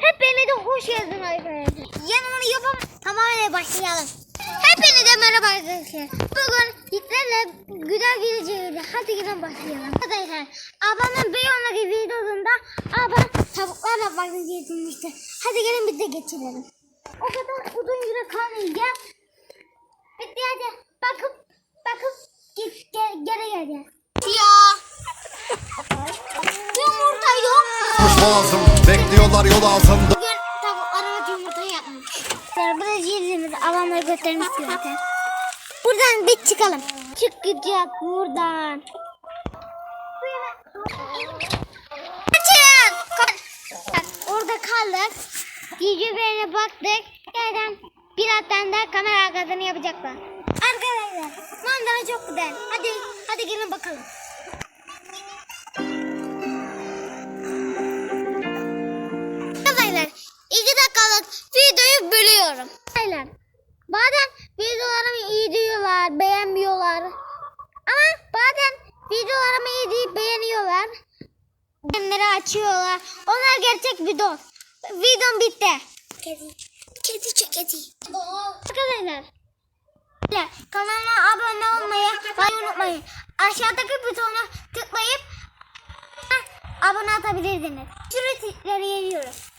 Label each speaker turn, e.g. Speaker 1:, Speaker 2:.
Speaker 1: Hepinize hoş geldin arkadaşlar. Yanımını yapalım. Tamamen başlayalım. Hepinize merhaba arkadaşlar. Bugün Hitler'le güzel gideceğiz. Hadi gidelim başlayalım. Arkadaşlar ablamın Beyon'daki videosunda ablam tavuklarla bakın getirmişti. Hadi gelin biz de geçirelim. O kadar uzun süre kalmayacağız. Bitti hadi. Bakıp bakıp git, gel, geri geleceğiz. Ya. Yumurta yok.
Speaker 2: Boğazım bekliyorlar yol altında
Speaker 1: Bugün tavuklara yumurta yapmış. Burada cildimiz alanları göstermiş zaten. Buradan bir çıkalım. Çıkacak buradan. Kaçın! Orada kaldık. Civcivlerine baktık. Yerden birazdan da kamera arkasını yapacaklar. Arkadaşlar manzara çok güzel. Hadi hadi gelin bakalım. Arkadaşlar iki dakikalık videoyu bölüyorum. Arkadaşlar bazen videolarımı iyi diyorlar, beğenmiyorlar. Ama bazen videolarımı iyi deyip beğeniyorlar. Beğenileri açıyorlar. Onlar gerçek video. Videom bitti. Kedi. Kedi çok kedi. Arkadaşlar. Kanalıma abone olmayı ve unutmayın. Aşağıdaki butona tıklayıp abone atabilirsiniz. Şuraya yayıyoruz.